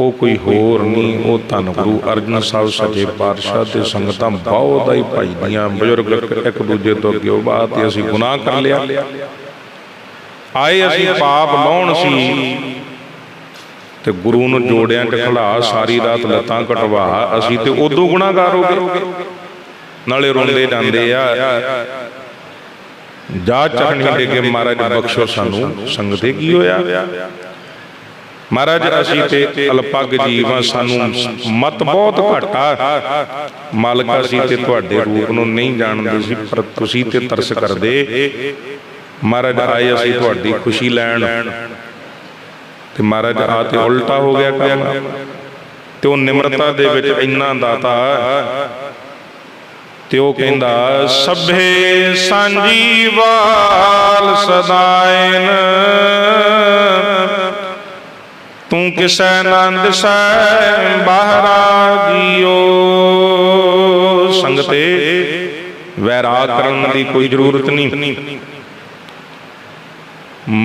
ਉਹ ਕੋਈ ਹੋਰ ਨਹੀਂ ਉਹ ਧੰਨ ਗੁਰੂ ਅਰਜਨ ਸਾਹਿਬ ਸੱਚੇ ਪਾਤਸ਼ਾਹ ਤੇ ਸੰਗਤਾਂ ਬਹੁਤ ਹੀ ਭਾਈਆਂ ਬਜ਼ੁਰਗ ਇੱਕ ਦੂਜੇ ਤੋਂ ਅੱਗੇ ਬਾਤ ਤੇ ਅਸੀਂ ਗੁਨਾਹ ਕਰ ਲਿਆ। ਆਏ ਅਸੀਂ ਪਾਪ ਲਾਉਣ ਸੀ। ਤੇ ਗੁਰੂ ਨੂੰ ਜੋੜਿਆਂ 'ਚ ਖੜਾ ਸਾਰੀ ਰਾਤ ਲੱਤਾਂ ਕਟਵਾ ਅਸੀਂ ਤੇ ਉਦੋਂ ਗੁਨਾਹਗਾਰ ਹੋ ਗਏ। ਨਾਲੇ ਰੋਂਦੇ ਜਾਂਦੇ ਆ। ਜਾ ਚਖਣੀ ਦੇ ਕੇ ਮਹਾਰਾਜ ਬਖਸ਼ੋ ਸਾਨੂੰ। ਸੰਗਤੇ ਕੀ ਹੋਇਆ? ਮਹਾਰਾਜ ਅਸੀਂ ਤੇ ਅਲਪਗ ਜੀਵਾਂ ਸਾਨੂੰ ਮਤ ਬਹੁਤ ਘਟਾ ਮਾਲਕ ਅਸੀਂ ਤੇ ਤੁਹਾਡੇ ਰੂਪ ਨੂੰ ਨਹੀਂ ਜਾਣਦੇ ਸੀ ਪਰ ਤੁਸੀਂ ਤੇ ਤਰਸ ਕਰਦੇ। ਮਹਾਰਾਜ ਆਏ ਅਸੀਂ ਤੁਹਾਡੀ ਖੁਸ਼ੀ ਲੈਣ। ਤੇ ਮਹਾਰਾਜ ਆ ਤੇ ਉਲਟਾ ਹੋ ਗਿਆ ਕੰਮ। ਤੇ ਉਹ ਨਿਮਰਤਾ ਦੇ ਵਿੱਚ ਇੰਨਾ ਦਾਤਾ। ਤੇ ਉਹ ਕਹਿੰਦਾ ਸਭੇ ਸਾਂਝੀ ਵਾਲ ਸਦਾਇਨ। ਤੂੰ ਕਿਸੈ ਆਨੰਦ ਸੈ ਬਾਹਰਾ ਜੀਓ ਸੰਗਤੇ ਵੈਰਾਗ ਕਰਨ ਦੀ ਕੋਈ ਜ਼ਰੂਰਤ ਨਹੀਂ।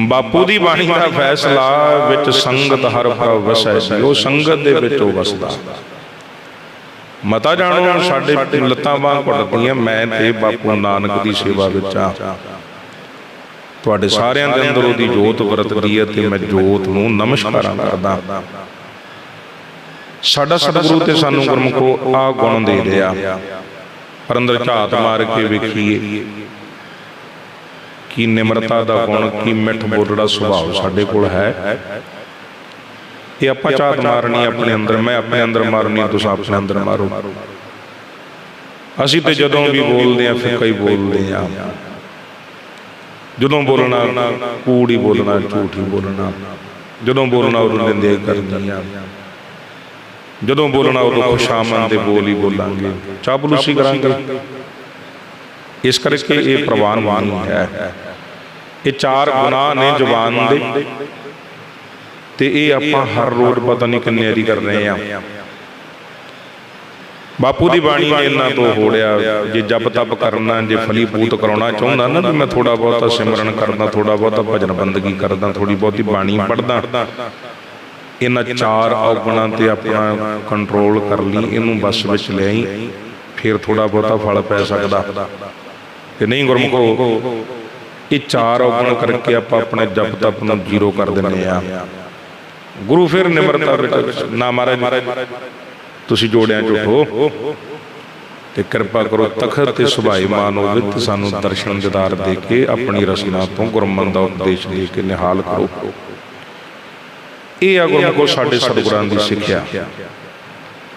ਬਾਪੂ ਦੀ ਬਾਣੀ ਦਾ ਫੈਸਲਾ ਵਿੱਚ ਸੰਗਤ ਹਰ ਪ੍ਰਭ ਵਸੈ ਉਹ ਸੰਗਤ ਦੇ ਵਿੱਚ ਉਹ ਵਸਦਾ। ਮਤਾ ਜਾਣੋ, ਸਾਡੇ ਲੱਤਾਂ ਬਾਹਾਂ ਘੁੱਟਦੀਆਂ ਮੈਂ ਤੇ ਬਾਪੂ ਨਾਨਕ ਦੀ ਸੇਵਾ ਵਿੱਚ ਆ ਤੁਹਾਡੇ ਸਾਰਿਆਂ ਦੇ ਅੰਦਰ ਉਹਦੀ ਜੋਤ ਵਰਤਦੀ ਹੈ ਤੇ ਮੈਂ ਜੋਤ ਨੂੰ ਨਮਸਕਾਰਾਂ ਕਰਦਾ। ਸਾਡਾ ਸਤਿਗੁਰੂ ਤੇ ਸਾਨੂੰ ਗੁਰਮੁਖੋ ਆ ਗੁਣ ਦੇ ਰਿਹਾ ਪਰ ਅੰਦਰ ਝਾਤ ਮਾਰ ਕੇ ਵੇਖੀਏ ਕੀ ਨਿਮਰਤਾ ਦਾ ਗੁਣ, ਕੀ ਮਿੱਠ ਬੋਲੜਾ ਸੁਭਾਅ ਸਾਡੇ ਕੋਲ ਹੈ। ਇਹ ਆਪਾਂ ਝਾਤ ਮਾਰਨੀ ਆਪਣੇ ਅੰਦਰ, ਮੈਂ ਆਪਣੇ ਅੰਦਰ ਮਾਰਨੀ ਤੁਸੀਂ ਆਪਣੇ ਅੰਦਰ ਮਾਰੋ। ਅਸੀਂ ਤੇ ਜਦੋਂ ਵੀ ਬੋਲਦੇ ਆ ਫਿਰ ਕਈ ਬੋਲਦੇ ਆ ਜਦੋਂ ਬੋਲਣਾ ਕੂੜ ਹੀ ਬੋਲਣਾ, ਝੂਠ ਹੀ ਬੋਲਣਾ। ਜਦੋਂ ਬੋਲਣਾ ਉਦੋਂ ਨਿੰਦਿਆ ਕਰਨੀ ਆ। ਜਦੋਂ ਬੋਲਣਾ ਉਦੋਂ ਖੁਸ਼ਾਮਨ ਦੇ ਬੋਲ ਹੀ ਬੋਲਾਂਗੇ। ਚਾਪਲੂਸੀ ਕਰਾਂਗੇ। ਇਸ ਕਰਕੇ ਇਹ ਪ੍ਰਵਾਨ ਨਹੀਂ ਹੈ। ਇਹ ਚਾਰ ਗੁਨਾਹ ਨੇ ਜ਼ੁਬਾਨ ਦੇ। ਤੇ ਇਹ ਆਪਾਂ ਹਰ ਰੋਜ਼ ਪਤਾ ਨਹੀਂ ਕਿੰਨੇ ਵਾਰੀ ਕਰ ਰਹੇ ਆ। ਬਾਪੂ ਦੀ ਬਾਣੀ ਨੇ ਇਹਨਾਂ ਤੋਂ ਹੋੜਿਆ ਜੇ ਜਪ ਤਪ ਕਰਨਾ ਜੇ ਫਲੀਪੂਤ ਕਰਾਉਣਾ ਚਾਹੁੰਦਾ ਨਾ ਵੀ ਮੈਂ ਥੋੜਾ ਬਹੁਤਾ ਸਿਮਰਨ ਕਰਦਾ ਥੋੜਾ ਬਹੁਤਾ ਭਜਨ ਬੰਦਗੀ ਕਰਦਾ ਥੋੜੀ ਬਹੁਤੀ ਬਾਣੀ ਪੜਦਾ ਇਹਨਾਂ ਚਾਰ ਔਗਣਾਂ ਤੇ ਆਪਣਾ ਕੰਟਰੋਲ ਕਰ ਲਈ ਇਹਨੂੰ ਬਸ ਵਿੱਚ ਲਿਆਈ ਫਿਰ ਥੋੜਾ ਬਹੁਤਾ ਫਲ ਪੈ ਸਕਦਾ। ਤੇ ਨਹੀਂ ਗੁਰਮੁਖੋ ਇਹ ਚਾਰ ਔਗਣ ਕਰਕੇ ਆਪਾਂ ਆਪਣੇ ਜਪ ਤਪ ਨੂੰ ਜ਼ੀਰੋ ਕਰ ਦਿੰਦੇ ਆ ਗੁਰੂ ਫਿਰ ਨਿਮਰਤਾ ਵਿੱਚ ਨਾ ਮਹਾਰਾਜ ਤੁਸੀਂ ਜੋੜਿਆਂ ਚ ਉਠੋ ਤੇ ਕਿਰਪਾ ਕਰੋ ਤਖਤ ਤੇ ਸੁਭਾਈ ਮਾਨ ਹੋਵੇ ਸਾਨੂੰ ਦਰਸ਼ਨ ਦਿਦਾਰ ਦੇ ਕੇ ਆਪਣੀ ਰਸਨਾ ਤੋਂ ਗੁਰਮਨ ਦਾ ਉਪਦੇਸ਼ ਦੇ ਕੇ ਨਿਹਾਲ ਕਰੋ। ਇਹ ਆ ਗੁਰਮੁਖੋ ਸਾਡੇ ਸਤਿਗੁਰਾਂ ਦੀ ਸਿੱਖਿਆ।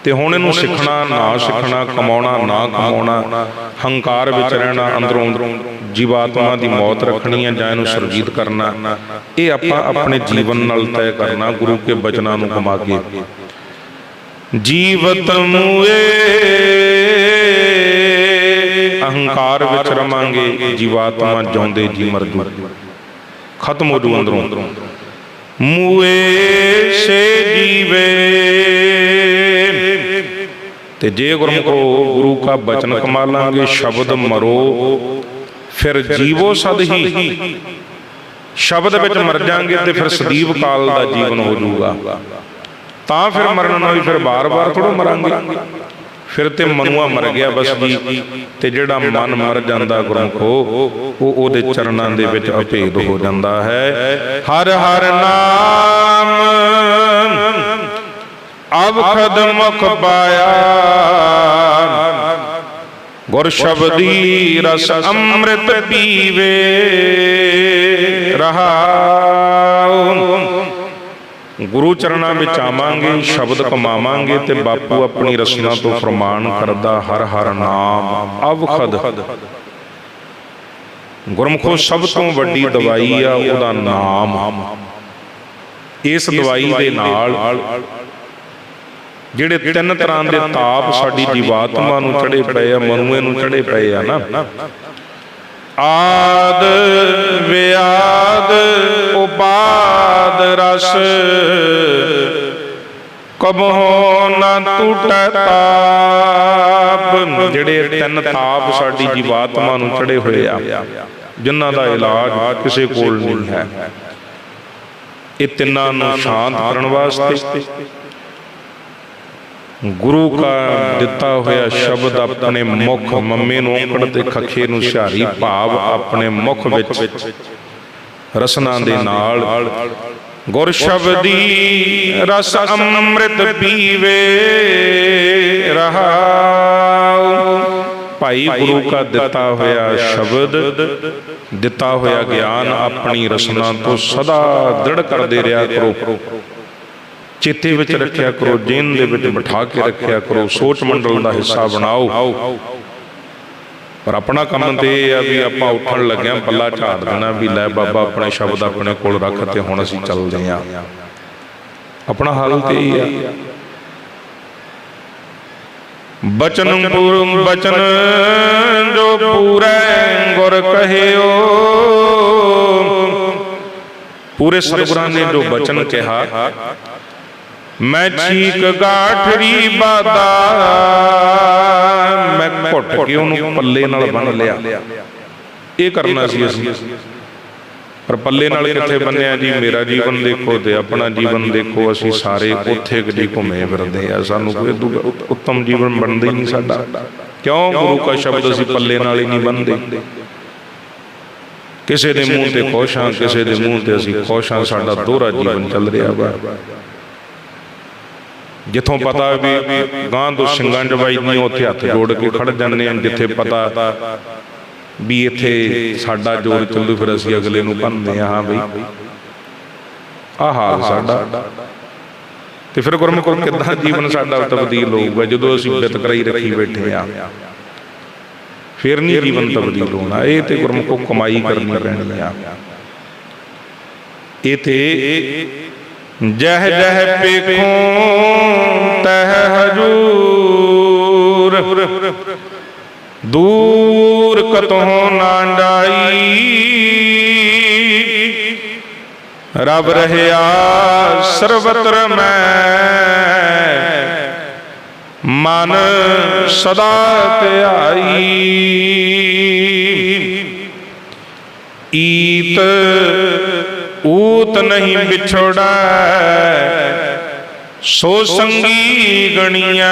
ਤੇ ਹੁਣ ਇਹਨੂੰ ਸਿੱਖਣਾ, ਨਾ ਸਿੱਖਣਾ, ਕਮਾਉਣਾ, ਨਾ ਕਮਾਉਣਾ, ਹੰਕਾਰ ਵਿੱਚ ਰਹਿਣਾ, ਅੰਦਰੋਂ ਅੰਦਰੋਂ ਜੀਵਾਤਮਾ ਦੀ ਮੌਤ ਰੱਖਣੀ ਹੈ ਜਾਂ ਇਹਨੂੰ ਸਰਜੀਤ ਕਰਨਾ, ਇਹ ਆਪਾਂ ਆਪਣੇ ਜੀਵਨ ਨਾਲ ਤੈਅ ਕਰਨਾ, ਗੁਰੂ ਕੇ ਬਚਨਾਂ ਨੂੰ ਕਮਾ ਕੇ। ਜੀਵਤ ਮੂਏ ਅਹੰਕਾਰ ਵਿੱਚ ਰਵਾਂਗੇ, ਜੀਵਾਤਮਾ ਜਿਉਂਦੇ ਜੀ ਮਰ ਖਤਮ ਹੋ ਜੂ ਅੰਦਰੋਂ। ਮੂਏ ਸੇ ਜੀਵੇ। ਤੇ ਜੇ ਗੁਰਮੁਖੋ ਗੁਰੂ ਕਾ ਬਚਨ ਕਮਾਲਾਂਗੇ ਸ਼ਬਦ ਮਰੋ। ਫਿਰ ਜੀਵੋ ਸਦ ਹੀ। ਸ਼ਬਦ ਵਿੱਚ ਮਰ ਜਾਾਂਗੇ ਤੇ ਫਿਰ ਸਦੀਵ ਕਾਲ ਦਾ ਜੀਵਨ ਹੋ ਜਾਊਗਾ ਤਾਂ ਫਿਰ ਮਰਨ ਨਾਲ ਵੀ ਫਿਰ ਬਾਰ-ਬਾਰ ਥੋੜੋ ਮਰਾਂਗੇ। ਫਿਰ ਤੇ ਮਨੂਆ ਮਰ ਗਿਆ ਬਸ ਜੀ ਤੇ ਜਿਹੜਾ ਮਨ ਮਰ ਜਾਂਦਾ ਗੁਰਮਖੋ ਉਹ ਉਹਦੇ ਚਰਨਾਂ ਦੇ ਵਿੱਚ ਅਭੇਦ ਹੋ ਜਾਂਦਾ ਹੈ। ਹਰ ਹਰ ਨਾਮ। ਅਵਖਦ ਮੁਖ ਪਾਇਆ। ਗੁਰ ਸ਼ਬਦੀ ਰਸ ਅੰਮ੍ਰਿਤ ਪੀਵੇ। ਰਹਾਉ ਗੁਰੂ ਚਰਨਾਂ ਵਿੱਚ ਆਵਾਂਗੇ ਸ਼ਬਦ ਕਮਾਵਾਂਗੇ ਤੇ ਬਾਪੂ ਆਪਣੀ ਰਸਨਾ ਤੋਂ ਫਰਮਾਨ ਕਰਦਾ ਹਰ ਹਰ ਨਾਮ ਅਵਖਦ। ਗੁਰਮਖੋ ਸਭ ਤੋਂ ਵੱਡੀ ਦਵਾਈ ਆ ਉਹਦਾ ਨਾਮ। ਇਸ ਦਵਾਈ ਦੇ ਨਾਲ ਜਿਹੜੇ ਤਿੰਨ ਤਰ੍ਹਾਂ ਦੇ ਤਾਪ ਸਾਡੀ ਜੀਵਾਤਮਾ ਨੂੰ ਚੜੇ ਪਏ ਆ ਮਨੂਏ ਨੂੰ ਚੜੇ ਪਏ ਆ ਨਾ। ਆਦ ਵਿਆਦ ਉਪਾਦ ਰਸ। ਕਬਹੋ ਨਾ ਟੁੱਟੈ ਤਾਪ। ਜਿਹੜੇ ਤਿੰਨ ਤਾਪ ਸਾਡੀ ਜੀਵਾਤਮਾ ਨੂੰ ਚੜੇ ਹੋਏ ਆ, ਜਿਨ੍ਹਾਂ ਦਾ ਇਲਾਜ ਕਿਸੇ ਕੋਲ ਨਹੀਂ ਹੈ। ਇਹ ਤਿੰਨਾਂ ਨੂੰ ਸ਼ਾਂਤ ਕਰਨ ਵਾਸਤੇ ਗੁਰੂ ਕਾ ਦਿੱਤਾ ਹੋਇਆ ਸ਼ਬਦ ਆਪਣੇ ਮੁਖ ਮੰਮੇ ਨੂੰ ਔਂਕੜ ਤੇ ਖੱਖੇ ਨੂੰ ਸਿਹਾਰੀ ਭਾਵ ਆਪਣੇ ਮੁਖ ਵਿੱਚ ਰਸਨਾ ਦੇ ਨਾਲ। ਗੁਰ ਸ਼ਬਦੀ ਰਸ ਅੰਮ੍ਰਿਤ ਪੀਵੇ, ਰਹਾਉ। ਭਾਈ ਗੁਰੂ ਕਾ ਦਿੱਤਾ ਹੋਇਆ ਸ਼ਬਦ, ਦਿੱਤਾ ਹੋਇਆ ਗਿਆਨ ਆਪਣੀ ਰਸਨਾ ਤੋਂ ਸਦਾ ਦ੍ਰਿੜ ਕਰਦੇ ਰਿਹਾ ਕਰੋ। ਚੇਤੇ ਵਿੱਚ ਰੱਖਿਆ ਕਰੋ ਜੀਨ ਦੇ ਵਿੱਚ ਬਿਠਾ ਕੇ ਰੱਖਿਆ ਕਰੋ ਸੋਚ ਮੰਡਲ ਦਾ ਹਿੱਸਾ ਬਣਾਓ। ਪਰ ਆਪਣਾ ਕੰਮ ਤੇ ਇਹ ਆ ਵੀ ਆਪਾਂ ਉੱਠਣ ਲੱਗਿਆਂ ਪੱਲਾ ਝਾੜ ਦੇਣਾ ਵੀ ਲੈ ਬਾਬਾ ਆਪਣੇ ਸ਼ਬਦ ਆਪਣੇ ਕੋਲ ਰੱਖ ਤੇ ਹੁਣ ਅਸੀਂ ਚੱਲਦੇ ਆਂ ਆਪਣਾ ਹਾਲ ਤੇ ਇਹ ਆ। ਬਚਨ ਪੂਰ ਬਚਨ ਜੋ ਪੂਰੈ ਗੁਰ ਕਹਿਓ। ਪੂਰੇ ਸਤਿਗੁਰਾਂ ਨੇ ਜੋ ਬਚਨ ਕਿਹਾ। ਮੈਂ ਛੀਕ ਗਾਠੜੀ ਬਾਦਾ। ਮੈਂ ਘੁੱਟ ਕੇ ਉਹਨੂੰ ਪੱਲੇ ਨਾਲ ਬੰਨ ਲਿਆ। ਇਹ ਕਰਨਾ ਸੀ ਅਸੀਂ। ਪਰ ਪੱਲੇ ਨਾਲ ਕਿੱਥੇ ਬੰਨਿਆ ਜੀ? ਮੇਰਾ ਜੀਵਨ ਦੇਖੋ ਤੇ ਆਪਣਾ ਜੀਵਨ ਦੇਖੋ ਅਸੀਂ ਸਾਰੇ ਉੱਥੇ ਗਦੀ ਘੁੰਮੇ ਫਿਰਦੇ ਆ। ਸਾਨੂੰ ਕੋਈ ਦੂ- ਉੱਤਮ ਜੀਵਨ ਬਣਦਾ ਹੀ ਨਹੀਂ ਸਾਡਾ। ਕਿਉਂ ਗੁਰੂ ਕਾ ਸ਼ਬਦ ਅਸੀਂ ਪੱਲੇ ਨਾਲ ਹੀ ਨਹੀਂ ਬੰਨਦੇ ਕਿਸੇ ਦੇ ਮੂੰਹ ਤੇ ਖੁਸ਼ ਹਾਂ ਕਿਸੇ ਦੇ ਮੂੰਹ ਤੇ ਅਸੀਂ ਖੁਸ਼ ਹਾਂ ਸਾਡਾ ਦੋਹਰਾ ਜੀਵਨ ਚੱਲ ਰਿਹਾ ਵਾ। ਜਿੱਥੋਂ ਪਤਾ ਵੀ ਗਾਂ ਤੋਂ ਸਿੰਘਾਂ ਚ ਵੱਜਦੀਆਂ ਉੱਥੇ ਹੱਥ ਜੋੜ ਕੇ ਖੜ ਜਾਂਦੇ ਆ ਜਿੱਥੇ ਪਤਾ ਵੀ ਇੱਥੇ ਸਾਡਾ ਜੋਰ ਚੱਲੂ ਫਿਰ ਅਸੀਂ ਅਗਲੇ ਨੂੰ ਭੰਨਦੇ ਆ ਹਾਂ ਬਈ। ਆਹ ਹਾਲ ਸਾਡਾ। ਤੇ ਫਿਰ ਗੁਰਮੁਖ ਕਿੱਦਾਂ ਜੀਵਨ ਸਾਡਾ ਤਬਦੀਲ ਹੋਊਗਾ? ਜਦੋਂ ਅਸੀਂ ਬਿਤਕਰਾਈ ਰੱਖੀ ਬੈਠੇ ਆ। ਫਿਰ ਨਹੀਂ ਜੀਵਨ ਤਬਦੀਲ ਹੋਣਾ। ਇਹ ਤੇ ਗੁਰਮੁਖੋ ਕਮਾਈ ਕਰਨੀ ਪੈਣੀ ਆ। ਇਹ ਤੇ ਜਹ ਜਹ ਪੇਖੋਂ ਤਹ ਹਜੂਰ। ਦੂਰ ਕਤੋਂ ਨਾ ਜਾਈ ਰਬ ਰਹਿਆ ਸਰਬਤਰ ਮੈਂ, ਮਨ ਸਦਾ ਧਿਆਈ। ਈਤ ਊਤ ਨਹੀਂ ਵਿਛੋੜਾ। ਸੋ ਸੰਗੀ ਗਣੀਐ।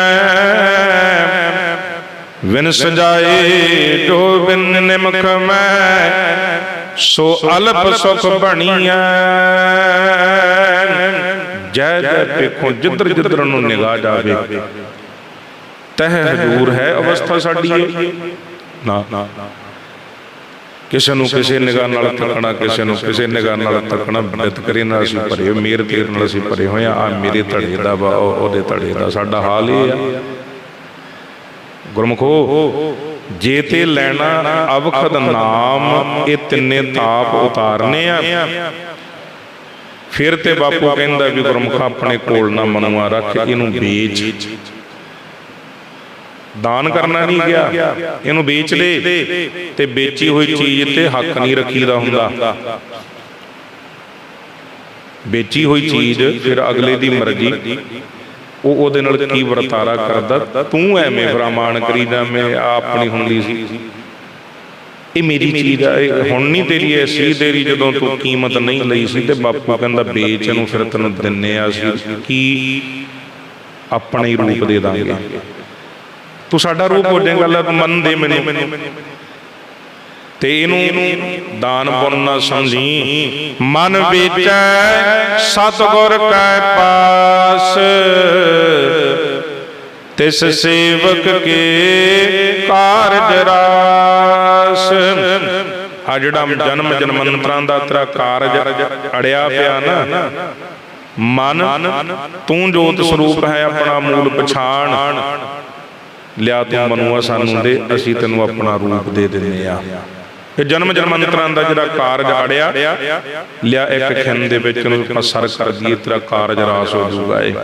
ਵਿਨ ਸਜਾਏ ਜੋ ਬਿਨ ਮੈਂ। ਸੋ ਅਲਪ ਸੁਖ ਬਣੀਐ। ਜੈ ਜੈ ਵੇਖੋ ਜਿੱਧਰ ਜਿੱਧਰ ਨੂੰ ਨਿਗਾਹ ਜਾਵੇ। ਤਹ ਹਜੂਰ ਹੈ ਅਵਸਥਾ ਸਾਡੀ ਨਾ ਨਾ। ਕਿਸੇ ਨੂੰ ਕਿਸੇ ਨਿਗਾਹ ਨਾਲ ਤੱਕਣਾ ਕਿਸੇ ਨੂੰ ਕਿਸੇ ਨਿਗਾਹ ਨਾਲ ਤੱਕਣਾ ਬਿਦਤ ਕਰੇ ਨਾ ਅਸੀਂ ਭਰੇ ਮੇਰ ਤੇਰ ਨਾਲ ਅਸੀਂ ਭਰੇ ਹੋਏ ਆ। ਆ ਮੇਰੇ ਧੜੇ ਦਾ ਵਾ ਉਹ- ਉਹਦੇ ਧੜੇ ਦਾ ਸਾਡਾ ਹਾਲ ਇਹ ਆ। ਗੁਰਮਖੋ ਜੇ ਤੇ ਲੈਣਾ ਅਵਖਦ ਨਾਮ ਇਹ ਤਿੰਨੇ ਤਾਪ ਉਤਾਰਨੇ ਆ। ਫਿਰ ਤੇ ਬਾਪੂ ਕਹਿੰਦਾ ਵੀ ਗੁਰਮੁਖ ਆਪਣੇ ਕੋਲ ਨਾ ਮਨੂਆ ਰੱਖ ਇਹਨੂੰ ਵੇਚ। ਦਾਨ ਕਰਨਾ ਨਹੀਂ ਗਿਆ। ਇਹਨੂੰ ਵੇਚ ਦੇ ਤੇ ਵੇਚੀ ਹੋਈ ਚੀਜ਼ ਤੇ ਹੱਕ ਨਹੀਂ ਰੱਖੀਦਾ ਹੁੰਦਾ। ਵੇਚੀ ਹੋਈ ਚੀਜ਼ ਫਿਰ ਅਗਲੇ ਦੀ ਮਰਜ਼ੀ। ਉਹ ਉਹਦੇ ਨਾਲ ਕੀ ਵਰਤਾਰਾ ਕਰਦਾ? ਤੂੰ ਐਵੇਂ ਫਰਮਾਨ ਕਰੀਦਾ ਮੈਂ ਆਪਣੀ ਹੁੰਦੀ ਸੀ। ਇਹ ਮੇਰੀ ਚੀਜ਼ ਆ ਹੁਣ ਨਹੀਂ ਤੇਰੀ ਐ ਸੀ ਤੇਰੀ ਜਦੋਂ ਤੂੰ ਕੀਮਤ ਨਹੀਂ ਲਈ ਸੀ ਤੇ ਬਾਪੂ ਕਹਿੰਦਾ ਵੇਚ ਇਹਨੂੰ ਫਿਰ ਤੈਨੂੰ ਦਿੰਨੇ ਆ ਅਸੀਂ। ਕੀ? ਆਪਣੇ ਰੂਪ ਦੇ ਦਾਂਗੇ। ਤੂੰ ਸਾਡਾ ਰੂਪ ਹੋ ਜਾਏਗਾ ਤੂੰ ਮੰਨ ਦੇ ਮੈਨੂੰ। ਤੇ ਇਹਨੂੰ ਦਾਨ ਪੁੰਨ ਨਾ ਸਮਝੀ। ਮਨ ਵੇਚੈ ਸਤਗੁਰ ਕੈ ਪਾਸ। ਤਿਸ ਸੇਵਕ ਕੇ ਕਾਰਜ ਰਾਸ। ਆ ਜਿਹੜਾ ਜਨਮ ਜਨਮੰਤਰਾਂ ਦਾ ਤੇਰਾ ਕਾਰਜ ਅੜਿਆ ਪਿਆ ਨਾ। ਮਨ ਤੂੰ ਜੋਤ ਸਰੂਪ ਹੈ ਆਪਣਾ ਮੂਲ ਪਛਾਣ। ਲਿਆ ਤੂੰ ਮਨੂਆ ਸਾਨੂੰ ਦੇ ਅਸੀਂ ਤੈਨੂੰ ਆਪਣਾ ਰੂਪ ਦੇ ਦਿੰਨੇ ਆ ਇਹ ਜਨਮ ਜਨਮਾਂਤਰਾਂ ਦਾ ਜਿਹੜਾ ਕਾਰਜ ਅੜਿਆ ਲਿਆ ਇੱਕ ਖਿੰਨ ਦੇ ਵਿੱਚ ਨੂੰ ਆਪਾਂ ਸਰ ਕਰ ਦਈਏ ਤੇਰਾ ਕਾਰਜ ਰਾਸ ਹੋ ਜਾਊਗਾ ਇਹ।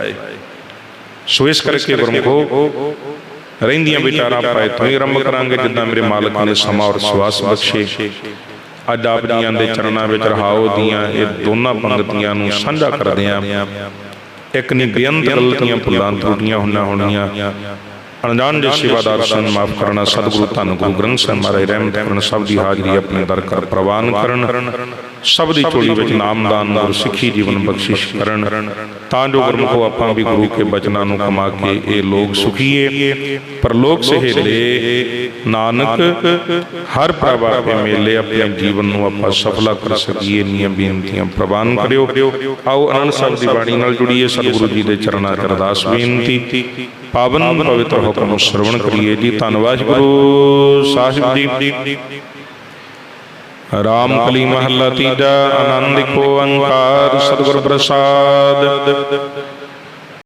ਸੋ ਇਸ ਕਰਕੇ ਗੁਰਮਖੋ ਰਹਿੰਦੀਆਂ ਵਿਚਾਰਾਂ ਆਪਾਂ ਇੱਥੋਂ ਹੀ ਆਰੰਭ ਕਰਾਂਗੇ ਜਿੱਦਾਂ ਮੇਰੇ ਮਾਲਕ ਨੇ ਸਮਾਂ ਔਰ ਸਵਾਸ ਬਖਸ਼ੇ। ਅੱਜ ਆਪ ਜੀਆਂ ਦੇ ਚਰਨਾਂ ਵਿੱਚ ਰਹਾਓ ਦੀਆਂ ਇਹ ਦੋਨਾਂ ਪੰਗਤੀਆਂ ਨੂੰ ਸਾਂਝਾ ਕਰਦੇ ਆਂ। ਇੱਕ ਨਹੀਂ ਬੇਅੰਤ ਗਲਤੀਆਂ ਭੁੱਲਾਂ ਤਰੁੱਟੀਆਂ ਹੁੰਨਾ ਹੋਣੀਆਂ। ਅਣਜਾਣ ਦੇ ਸੇਵਾਦਾਰ ਸਨ ਮਾਫ ਕਰਨਾ ਸਤਿਗੁਰੂ ਧੰਨ ਗੁਰੂ ਗ੍ਰੰਥ ਸਾਹਿਬ ਮਹਾਰਾਜ ਰਹਿਮਤ ਕਰਨ ਸਭ ਦੀ ਹਾਜ਼ਰੀ ਆਪਣੇ ਦਰ ਕਰ ਪ੍ਰਵਾਨ ਕਰਨ ਸਭ ਦੀ ਝੋਲੀ ਵਿੱਚ ਨਾਮਦਾਨ ਗੁਰ ਸਿੱਖੀ ਜੀਵਨ ਬਖਸ਼ਿਸ਼ ਕਰਨ ਤਾਂ ਜੋ ਗੁਰਮੁਖੋ ਆਪਾਂ ਵੀ ਗੁਰੂ ਕੇ ਬਚਨਾਂ ਨੂੰ ਕਮਾ ਕੇ ਇਹ ਲੋਕ ਸੁਖੀਏ ਪਰਲੋਕ ਸਹੇਲੇ ਨਾਨਕ, ਹਰ ਪ੍ਰਭ ਆਪੇ ਮੇਲੇ ਆਪਣੇ ਜੀਵਨ ਨੂੰ ਆਪਾਂ ਸਫਲਾ ਕਰ ਸਕੀਏ ਨੀਆਂ ਬੇਨਤੀਆਂ ਪ੍ਰਵਾਨ ਕਰਿਓ। ਆਓ ਆਨੰਦ ਸਾਹਿਬ ਦੀ ਬਾਣੀ ਨਾਲ ਜੁੜੀਏ, ਸਤਿਗੁਰੂ ਜੀ ਦੇ ਚਰਨਾਂ 'ਚ ਅਰਦਾਸ ਬੇਨਤੀ। ਪਾਵਨ ਪਵਿੱਤਰ ਹੁਕਮ ਨੂੰ ਸਰਵਣ ਕਰੀਏ ਜੀ। ਧੰਨਵਾਦ ਗੁਰੂ ਸਾਹਿਬ ਜੀ। ਰਾਮ ਕਲੀ ਮਹੱਲਾ ਤੀਜਾ, ਆਨੰਦ ਕੋ ਅੰਕਾਰ, ਸਤਿਗੁਰ ਪ੍ਰਸਾਦ।